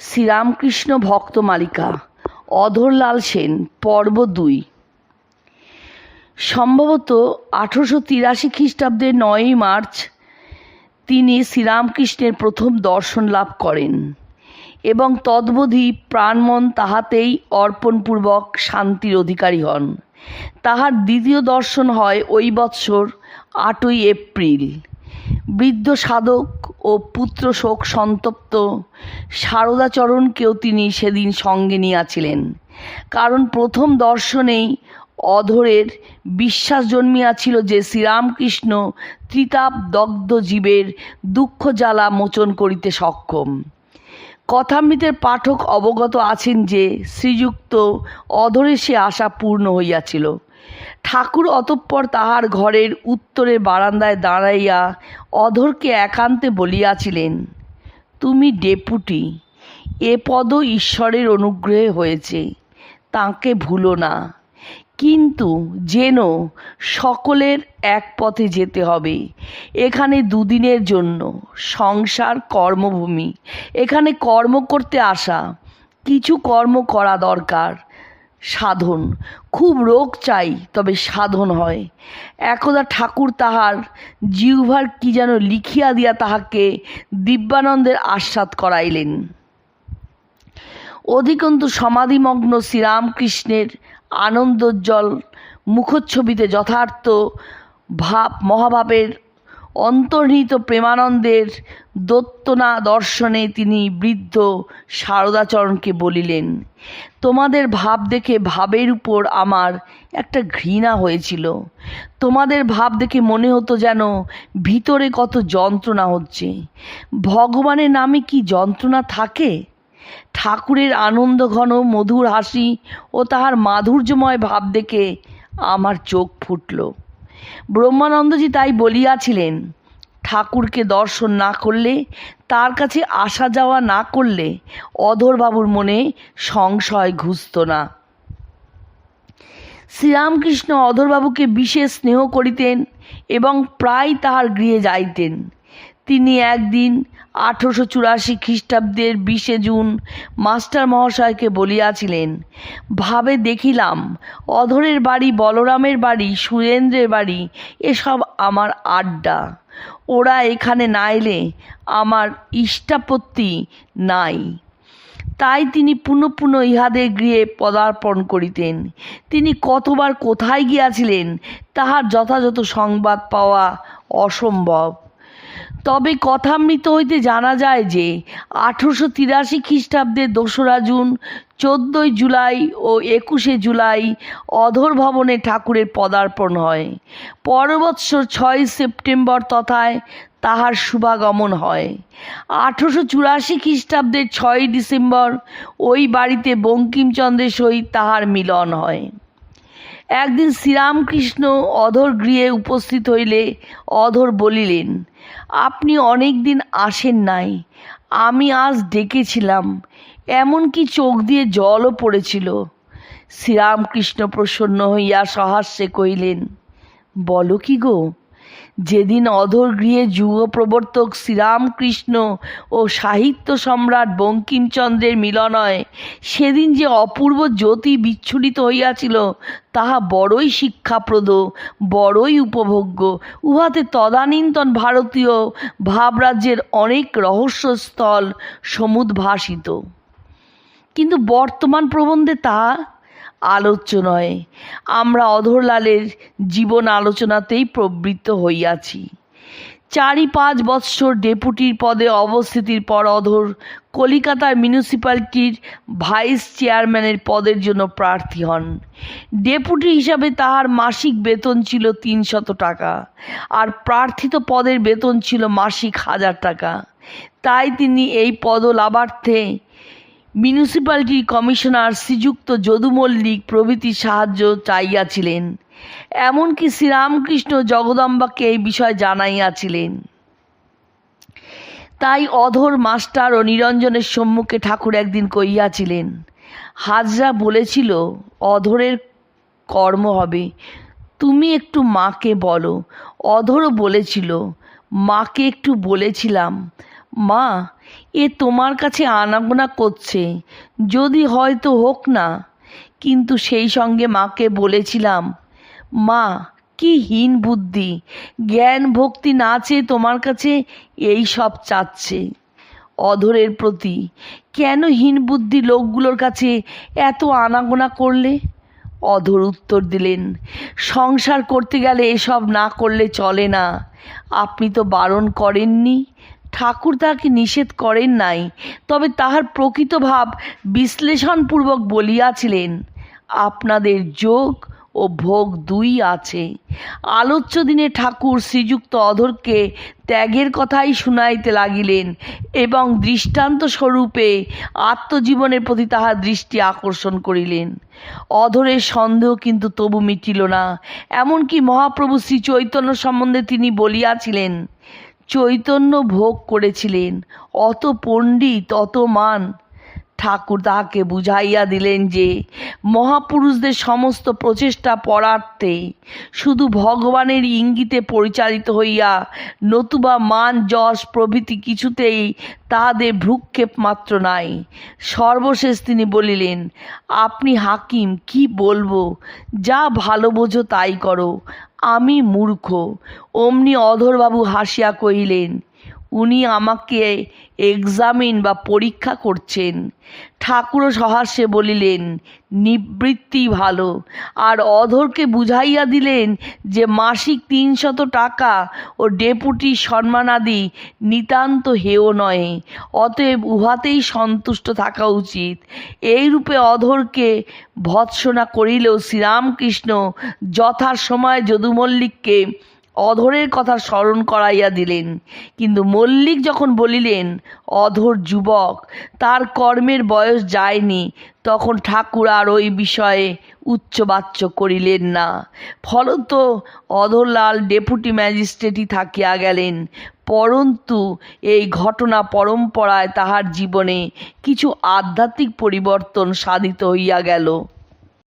শ্রীরামকৃষ্ণ ভক্ত মালিকা, অধরলাল সেন, পর্ব দুই। সম্ভবত আঠেরোশো তিরাশি খ্রিস্টাব্দের নয়ই মার্চ তিনি শ্রীরামকৃষ্ণের প্রথম দর্শন লাভ করেন এবং তদ্বধি প্রাণমন তাহাতেই অর্পণপূর্বক শান্তির অধিকারী হন। তাহার দ্বিতীয় দর্শন হয় ওই বৎসর আটই এপ্রিল। বৃদ্ধ সাধক ও পুত্র শোক সন্তপ্ত। সারদাচরণকেও তিনি সেদিন সঙ্গে নিয়াছিলেন। কারণ প্রথম দর্শনেই অধরের বিশ্বাস জন্মিয়াছিল যে শ্রীরামকৃষ্ণ ত্রিতাপ দগ্ধ জীবের দুঃখ জ্বালা মোচন করিতে সক্ষম। কথামৃতের পাঠক অবগত আছেন যে শ্রীযুক্ত অধরে সে আশা পূর্ণ হইয়াছিল। ঠাকুর অতঃপর তাহার ঘরের উত্তরের বারান্দায় দাঁড়াইয়া অধরকে একান্তে বলিয়াছিলেন, তুমি ডেপুটি, এ পদ ঈশ্বরের অনুগ্রহে হয়েছে, তাঁকে ভুলো না। কিন্তু যেন সকলের এক পথে যেতে হবে, এখানে দুদিনের জন্য, সংসার, কর্মভূমি, এখানে কর্ম করতে আসা, কিছু কর্ম করা দরকার সাধন। খুব রোগ চাই, তবে সাধন হয়। একদা ঠাকুর তাহার, জিহ্বার কি যেন লিখিয়া দিয়া তাহাকে দিব্যানন্দের আস্বাদ করাইলেন। অধিকন্তু সমাধিমগ্ন শ্রীরামকৃষ্ণের আনন্দোজ্জ্বল মুখচ্ছবিতে যথার্থ ভাব, মহাভাবের অন্তর্নিহিত প্রেমানন্দের দত্তনা দর্শনে তিনি বৃদ্ধ শারদাচরণকে বলিলেন, তোমাদের ভাব দেখে ভাবের উপর আমার একটা ঘৃণা হয়েছিল। তোমাদের ভাব দেখে মনে হতো যেন ভিতরে কত যন্ত্রণা হচ্ছে। ভগবানের নামে কি যন্ত্রণা থাকে? ঠাকুরের আনন্দ ঘন মধুর হাসি ও তাহার মাধুর্যময় ভাব দেখে আমার চোখ ফুটল। ব্রহ্মানন্দজি তাই বলিয়াছিলেন, ঠাকুরকে দর্শন না করলে, তার কাছে আসা যাওয়া না করলে অধরবাবুর মনে সংশয় ঘুষত না। শ্রীরামকৃষ্ণ অধরবাবুকে বিশেষ স্নেহ করিতেন এবং প্রায় তাহার গৃহে যাইতেন। তিনি একদিন আঠেরোশো চুরাশি খ্রিস্টাব্দের বিশে জুন মাস্টার মহাশয়কে বলিয়াছিলেন, ভাবে দেখিলাম, অধরের বাড়ি, বলরামের বাড়ি, সুরেন্দ্রের বাড়ি, এসব আমার আড্ডা। ওরা এখানে না এলে আমার ইষ্টাপত্তি নাই। তাই তিনি পুনঃ পুনঃ ইহাদের গৃহে পদার্পণ করিতেন। তিনি কতবার কোথায় গিয়াছিলেন, তাহার যথাযথ সংবাদ পাওয়া অসম্ভব। তবে কথামৃত হইতে জানা যায় যে আঠেরোশো তিরাশি খ্রিস্টাব্দের দোসরা জুন, চোদ্দোই জুলাই ও একুশে জুলাই অধর ভবনে ঠাকুরের পদার্পণ হয়। পরবৎসর ছয় সেপ্টেম্বর তথায় তাহার শুভাগমন হয়। আঠেরোশো চুরাশি খ্রিস্টাব্দের ছয়ই ডিসেম্বর ওই বাড়িতে বঙ্কিমচন্দ্রের সহিত তাহার মিলন হয়। একদিন শ্রীরামকৃষ্ণ অধর গৃহে উপস্থিত হইলে অধর বলিলেন, আপনি অনেক দিন আসেন নাই। আমি আজ ডেকেছিলাম। এমনকি চোখ দিয়ে জলও পড়েছিল। শ্রীরামকৃষ্ণ প্রসন্ন হইয়া সহাস্যে কহিলেন, বলো কি গো? যেদিন অধর গৃহে যুগ প্রবর্তক শ্রীরামকৃষ্ণ ও সাহিত্য সম্রাট বঙ্কিমচন্দ্রের মিলন হয়, সেদিন যে অপূর্ব জ্যোতি বিচ্ছুরিত হইয়াছিল, তাহা বড়ই শিক্ষাপ্রদ, বড়ই উপভোগ্য। উহাতে তদানীন্তন ভারতীয় ভাবরাজ্যের অনেক রহস্যস্থল সমুদ্ভাসিত। কিন্তু বর্তমান প্রবন্ধে তাহা আলোচ্য নয় আমরা অধরলালের জীবন আলোচনাতেই প্রবৃত্ত হইয়াছি। চারি পাঁচ বৎসর ডেপুটির পদে অবস্থিতির পর অধর কলিকাতার মিউনিসিপ্যালিটির ভাইস চেয়ারম্যানের পদের জন্য প্রার্থী হন। ডেপুটি হিসাবে তাহার মাসিক বেতন ছিল তিনশত টাকা, আর প্রার্থিত পদের বেতন ছিল মাসিক হাজার টাকা। তাই তিনি এই পদ লাভার্থে মিউনিসিপ্যালিটি কমিশনার শ্রীযুক্ত যদু মল্লিক প্রভৃতি সাহায্য চাইয়াছিলেন। এমনকি শ্রীরামকৃষ্ণ জগদম্বাকে এই বিষয় জানাইয়াছিলেন। তাই অধর মাস্টার ও নিরঞ্জনের সম্মুখে ঠাকুর একদিন কইয়াছিলেন হাজরা বলেছিল, অধরের কর্ম হবে। তুমি একটু মাকে বলো। অধরও বলেছিল, মাকে একটু বলেছিলাম। মা, এ তোমার কাছে আনাগোনা করছে। যদি হয়তো হোক না। কিন্তু সেই সঙ্গে মাকে বলেছিলাম, মা, কি হীন বুদ্ধি। জ্ঞান ভক্তি না চেয়ে তোমার কাছে এই সব চাচ্ছে। অধরের প্রতি, কেন হীন বুদ্ধি লোকগুলোর কাছে এত আনাগোনা করলে? অধর উত্তর দিলেন, সংসার করতে গেলে এসব না করলে চলে না। আপনি তো বারণ করেননি ঠাকুর তাহাকে নিষেধ করেন নাই, তবে তাহার প্রকৃত ভাব বিশ্লেষণপূর্বক বলিয়াছিলেন, আপনাদের যোগ ও ভোগ দুই আছে। আলোচ্য দিনে ঠাকুর শ্রীযুক্ত অধরকে ত্যাগের কথাই শুনাইতে লাগিলেন এবং দৃষ্টান্ত স্বরূপে আত্মজীবনের প্রতি তাহার দৃষ্টি আকর্ষণ করিলেন। অধরের সন্দেহ কিন্তু তবু মিটিল না, এমনকি মহাপ্রভু শ্রী চৈতন্য সম্বন্ধে তিনি বলিয়াছিলেন চৈতন্য ভোগ করেছিলেন। অত পণ্ডিত, অত মান। ঠাকুর তাহাকে বুঝাইয়া দিলেন যে, মহাপুরুষদের সমস্ত প্রচেষ্টা পরার্থে শুধু ভগবানের ইঙ্গিতে পরিচালিত হইয়া নতুবা মান, যশ প্রভৃতি কিছুতেই তাহাদের ভ্রুক্ষেপ মাত্র নাই। সর্বশেষ তিনি বলিলেন, আপনি হাকিম, কি বলব? যা ভালো বোঝো তাই করো। আমি মূর্খ। অমনি অধরবাবু হাসিয়া কহিলেন উনি আমাকে এক্সামিন বা পরীক্ষা করছেন। ঠাকুরও সহাস্যে বলিলেন, নিবৃত্তি ভালো। আর অধরকে বুঝাইয়া দিলেন যে মাসিক তিনশত টাকা ও ডেপুটি সম্মানাদি নিতান্ত হেয় নয়, অতএব উহাতেই সন্তুষ্ট থাকা উচিত। এইরূপে অধরকে ভৎসনা করিলেও শ্রীরামকৃষ্ণ যথাসময়ে যদুমল্লিককে অধরের কথা স্মরণ করাইয়া দিলেন। কিন্তু মল্লিক যখন বলিলেন, অধর যুবক, তার কর্মের বয়স যায়নি, তখন ঠাকুর আর ওই বিষয়ে উচ্চবাচ্য করিলেন না। ফলত অধরলাল ডেপুটি ম্যাজিস্ট্রেটই থাকিয়া গেলেন। পরন্তু এই ঘটনা পরম্পরায় তাহার জীবনে কিছু আধ্যাত্মিক পরিবর্তন সাধিত হইয়া গেল।